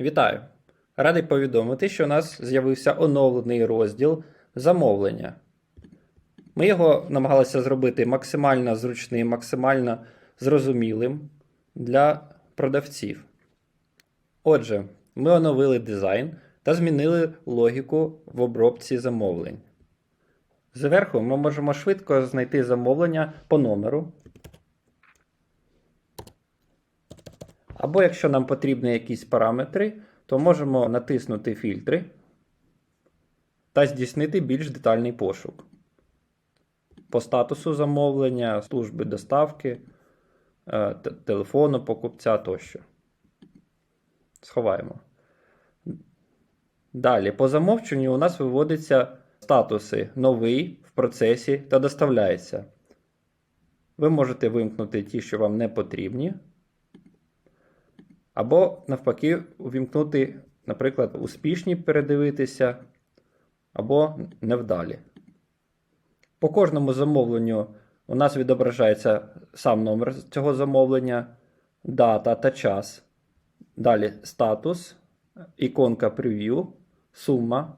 Вітаю! Радий повідомити, що у нас з'явився оновлений розділ замовлення. Ми його намагалися зробити максимально зручним, максимально зрозумілим для продавців. Отже, ми оновили дизайн та змінили логіку в обробці замовлень. Зверху ми можемо швидко знайти замовлення по номеру. Або якщо нам потрібні якісь параметри, то можемо натиснути фільтри та здійснити більш детальний пошук. По статусу замовлення, служби доставки, е, телефону покупця тощо. Сховаємо. Далі, по замовченню у нас виводяться статуси новий в процесі та доставляється. Ви можете вимкнути ті, що вам не потрібні. Або, навпаки, увімкнути, наприклад, успішні передивитися, або невдалі. По кожному замовленню у нас відображається сам номер цього замовлення, дата та час. Далі статус, іконка прев'ю, сума,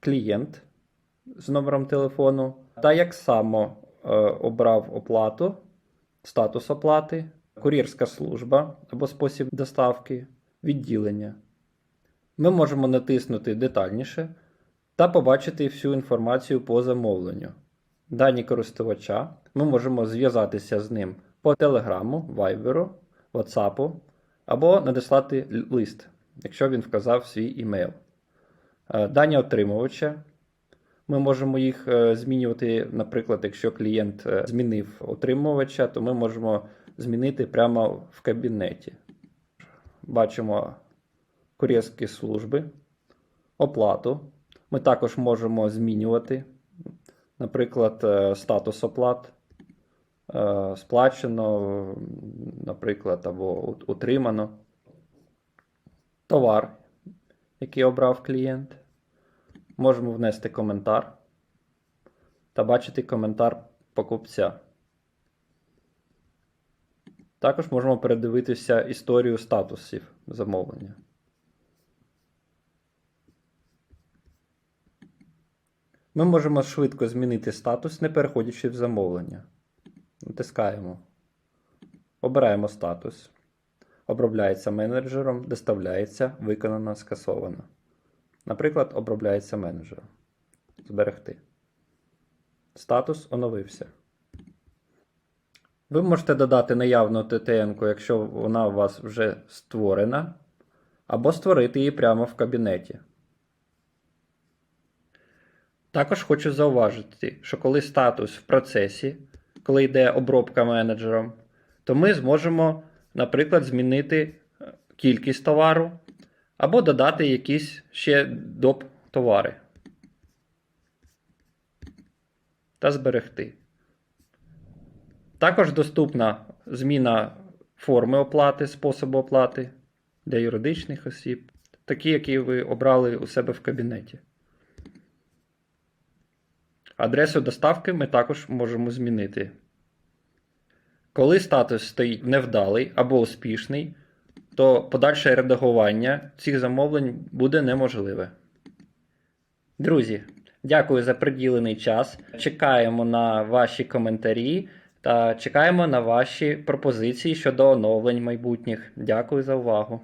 клієнт з номером телефону. Та як само е, обрав оплату, статус оплати, кур'єрська служба або спосіб доставки, відділення. Ми можемо натиснути детальніше та побачити всю інформацію по замовленню. Дані користувача ми можемо зв'язатися з ним по телеграму, вайберу, WhatsApp або надіслати лист, якщо він вказав свій імейл. Е, Дані отримувача. Ми можемо їх е, змінювати, наприклад, якщо клієнт е, змінив отримувача, то ми можемо змінити прямо в кабінеті. Бачимо кур'єрські служби, оплату. Ми також можемо змінювати, наприклад, е, статус оплат. е, Сплачено, наприклад, або утримано. Товар, який обрав клієнт. Можемо внести коментар та бачити коментар покупця. Також можемо передивитися історію статусів замовлення. Ми можемо швидко змінити статус, не переходячи в замовлення. Натискаємо. Обираємо статус. Обробляється менеджером, доставляється, виконано, скасовано. Наприклад, обробляється менеджером. Зберегти. Статус оновився. Ви можете додати наявну ттн якщо вона у вас вже створена, або створити її прямо в кабінеті. Також хочу зауважити, що коли статус в процесі, коли йде обробка менеджером, то ми зможемо, наприклад, змінити е, кількість товару або додати якісь ще доп. товари та зберегти. Також доступна зміна форми оплати, способу оплати для юридичних осіб, такі, які ви обрали у себе в кабінеті. Адресу доставки ми також можемо змінити. Коли статус стоїть невдалий або успішний, то подальше редагування цих замовлень буде неможливе. Друзі, дякую за приділений час. Чекаємо на ваші коментарі та чекаємо на ваші пропозиції щодо оновлень майбутніх. Дякую за увагу.